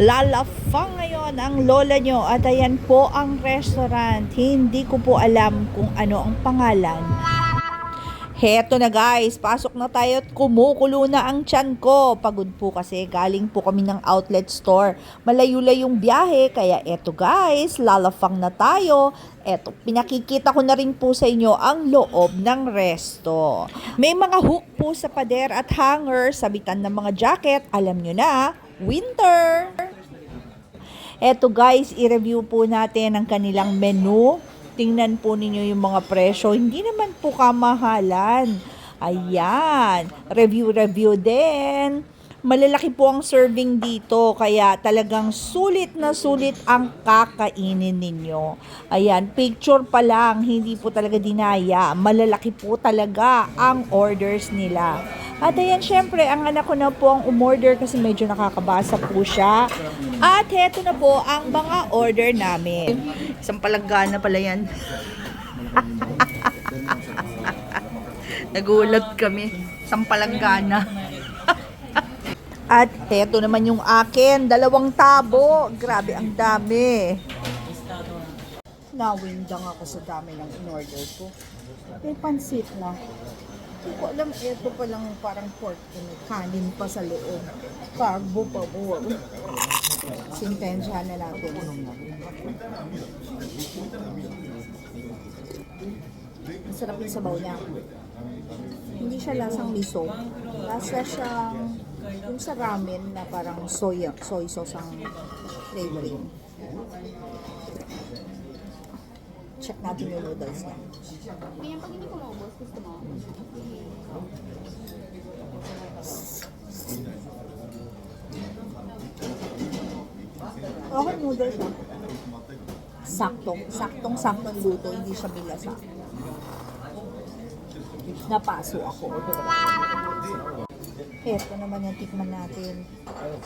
Lalafang ngayon ang lola nyo at ayan po ang restaurant. Hindi ko po alam kung ano ang pangalan. Heto na guys, pasok na tayo at kumukulo na ang tiyan ko. Pagod po kasi, galing po kami ng outlet store. Malayo-layong biyahe, kaya eto guys, lalafang na tayo. Eto, pinakikita ko na rin po sa inyo ang loob ng resto. May mga hook po sa pader at hanger, sabitan ng mga jacket. Alam nyo na, winter! Eto guys, i-review po natin ang kanilang menu. Tingnan po ninyo yung mga presyo. Hindi naman po kamahalan. Ayan. Review-review din. Malalaki po ang serving dito. Kaya talagang sulit na sulit ang kakainin ninyo. Ayan. Picture pa lang. Hindi po talaga dinaya. Malalaki po talaga ang orders nila. At ayan, syempre, ang anak ko na po ang umorder kasi medyo nakakabasa po siya. At heto na po ang mga order namin. Isang palanggana pala yan. Nagulat kami. Isang palanggana. At heto naman yung akin, dalawang tabo. Grabe, ang dami. Nawindang ako sa dami ng in-order ko. May pansit na. Hindi ko alam, ito pa lang parang pork ano, kanin pa sa loob. Carbo pa po. Sintensyahan na natin. Masarap yung sabaw niya. Hindi siya lasang miso. Lasa siyang yung sa ramen na parang soy, soy sauce ang flavoring. Check natin yung noodles niya. Ganyan pag hindi ko maubos, gusto mo? Okay, noodles siya. Saktong, saktong, saktong luto, hindi siya bilasa. Napaso ako. Ito naman yung tikman natin.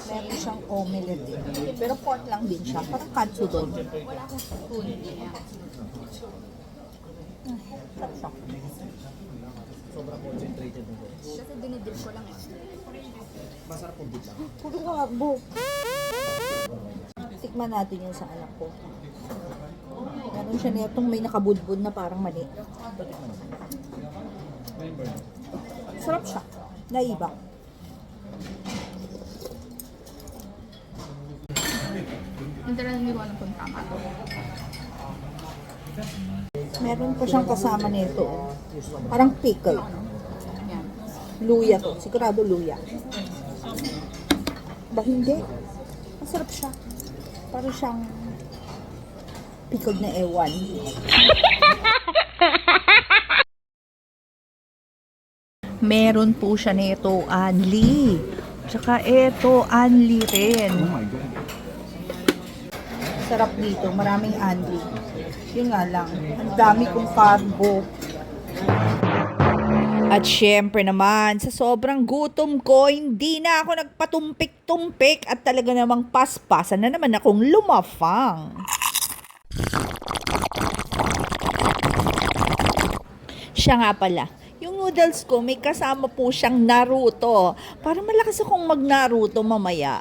Meron siyang omelette din. Pero pork lang din siya. Parang katsudon. Wala akong spoon. Kaya. Sarap siya. Kasi dinidip ko lang eh. Puro nga, bu. Tikman natin yung sa anak ko. Meron siya nitong may nakabudbud na parang mani. Sarap siya. Naiba. Rin hindi ko alam kung tama to. Meron pa siyang kasama nito. Parang pickle. Yan. Luya to. Sigurado luya. Ba hindi? Masarap siya. Parang siyang pickled na ewan. Meron po siya nito, Anli. Tsaka ito, Anli rin. Sarap dito, maraming Anli. Yun nga lang, ang dami kong carbo. At syempre naman, sa sobrang gutom ko, hindi na ako nagpatumpik-tumpik at talaga namang paspasan na naman akong lumafang. Siya nga pala, yung noodles ko may kasama po siyang Naruto. Para malakas akong mag-Naruto mamaya.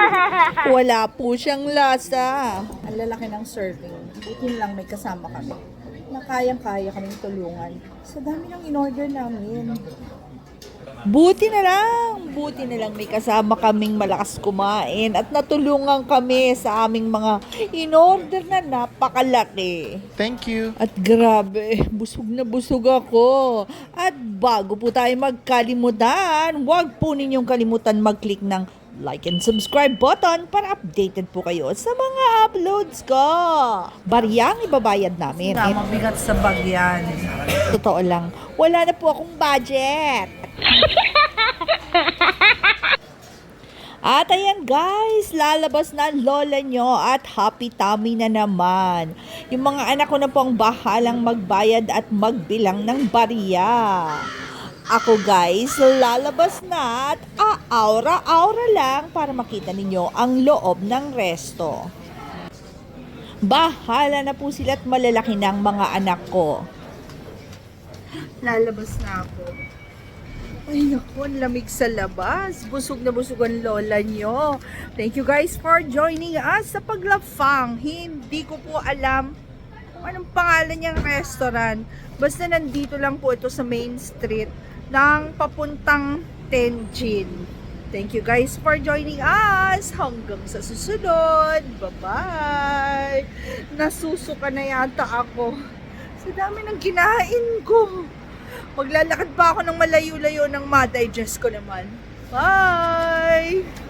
Wala po siyang lasa. Ang lalaki ng serving. Buti lang may kasama kami. Na kayang-kaya kaming tulungan. Sa dami ng in-order namin. Buti na lang, buti na lang may kasama kaming malakas kumain at natulungan kami sa aming mga in-order na napakalaki. Thank you. At grabe, busog na busog ako. At bago po tayo magkalimutan, huwag po ninyong kalimutan mag-click ng like and subscribe button para updated po kayo sa mga uploads ko. Bariyang ibabayad namin. Na, mabigat sa bagyan. Totoo lang, wala na po akong budget. At ayan guys, lalabas na ang lola nyo at happy tummy na naman. Yung mga anak ko na po ang bahalang magbayad at magbilang ng bariya. Ako guys, lalabas na at aura-aura lang para makita ninyo ang loob ng resto. Bahala na po sila at malalaki ng mga anak ko. Lalabas na ako. Ay naku, ang lamig sa labas. Busog na busog ang lola nyo. Thank you guys for joining us sa Paglafang. Hindi ko po alam anong pangalan niyang restaurant. Basta nandito lang po ito sa main street ng papuntang Tenjin. Thank you guys for joining us. Hanggang sa susunod. Bye-bye. Nasusuka na yata ako. Sa dami ng kinain ko. Maglalakad pa ako ng malayo-layo ng ma-digest ko naman. Bye!